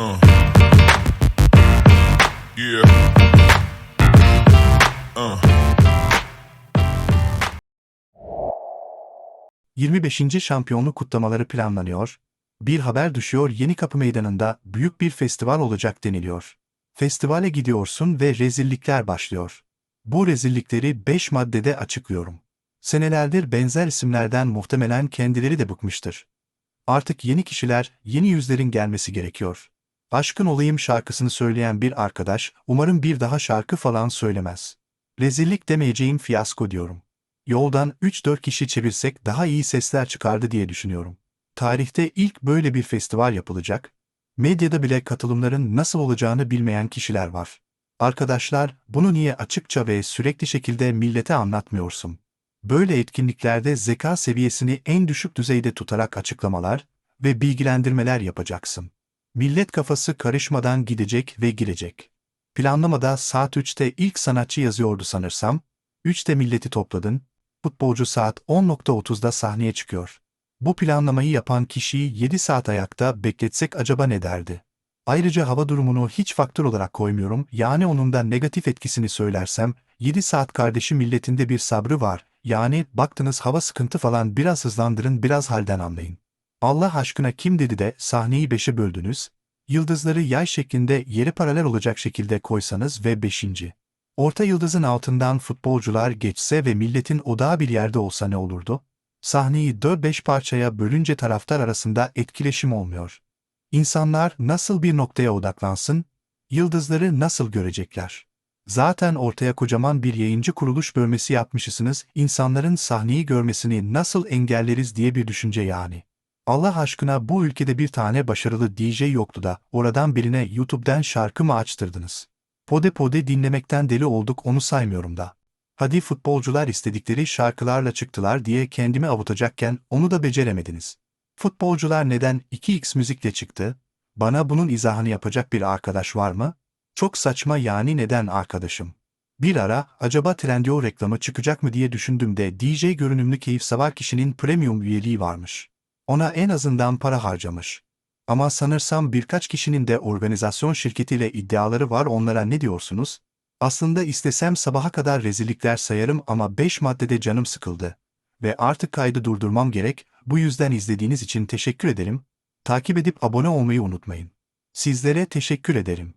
Uh. Yeah. Uh. 25. şampiyonluk kutlamaları planlanıyor. Bir haber düşüyor Yeni Kapı Meydanı'nda büyük bir festival olacak deniliyor. Festivale gidiyorsun ve rezillikler başlıyor. Bu rezillikleri 5 maddede açıklıyorum. Senelerdir benzer isimlerden muhtemelen kendileri de bıkmıştır. Artık yeni kişiler, yeni yüzlerin gelmesi gerekiyor. Aşkın olayım şarkısını söyleyen bir arkadaş, umarım bir daha şarkı falan söylemez. Rezillik demeyeceğim fiyasko diyorum. Yoldan 3-4 kişi çevirsek daha iyi sesler çıkardı diye düşünüyorum. Tarihte ilk böyle bir festival yapılacak. Medyada bile katılımların nasıl olacağını bilmeyen kişiler var. Arkadaşlar, bunu niye açıkça ve sürekli şekilde millete anlatmıyorsun? Böyle etkinliklerde zeka seviyesini en düşük düzeyde tutarak açıklamalar ve bilgilendirmeler yapacaksın. Millet kafası karışmadan gidecek ve girecek. Planlamada saat 3'te ilk sanatçı yazıyordu sanırsam, 3'te milleti topladın, futbolcu saat 10.30'da sahneye çıkıyor. Bu planlamayı yapan kişiyi 7 saat ayakta bekletsek acaba ne derdi? Ayrıca hava durumunu hiç faktör olarak koymuyorum, yani onun da negatif etkisini söylersem, 7 saat kardeşi milletinde bir sabrı var, yani baktınız hava sıkıntı falan biraz hızlandırın biraz halden anlayın. Allah aşkına kim dedi de sahneyi beşe böldünüz, yıldızları yay şeklinde yere paralel olacak şekilde koysanız ve beşinci. Orta yıldızın altından futbolcular geçse ve milletin odağı bir yerde olsa ne olurdu? Sahneyi 4-5 parçaya bölünce taraftar arasında etkileşim olmuyor. İnsanlar nasıl bir noktaya odaklansın, yıldızları nasıl görecekler? Zaten ortaya kocaman bir yayıncı kuruluş bölmesi yapmışsınız, insanların sahneyi görmesini nasıl engelleriz diye bir düşünce yani. Allah aşkına bu ülkede bir tane başarılı DJ yoktu da oradan birine YouTube'den şarkı mı açtırdınız? Pode pode dinlemekten deli olduk onu saymıyorum da. Hadi futbolcular istedikleri şarkılarla çıktılar diye kendimi avutacakken onu da beceremediniz. Futbolcular neden 2x müzikle çıktı? Bana bunun izahını yapacak bir arkadaş var mı? Çok saçma yani neden arkadaşım? Bir ara acaba Trendyol reklamı çıkacak mı diye düşündüğümde DJ görünümlü keyif savar kişinin premium üyeliği varmış. Ona en azından para harcamış. Ama sanırsam birkaç kişinin de organizasyon şirketiyle iddiaları var onlara ne diyorsunuz? Aslında istesem sabaha kadar rezillikler sayarım ama 5 maddede canım sıkıldı. Ve artık kaydı durdurmam gerek, bu yüzden izlediğiniz için teşekkür ederim. Takip edip abone olmayı unutmayın. Sizlere teşekkür ederim.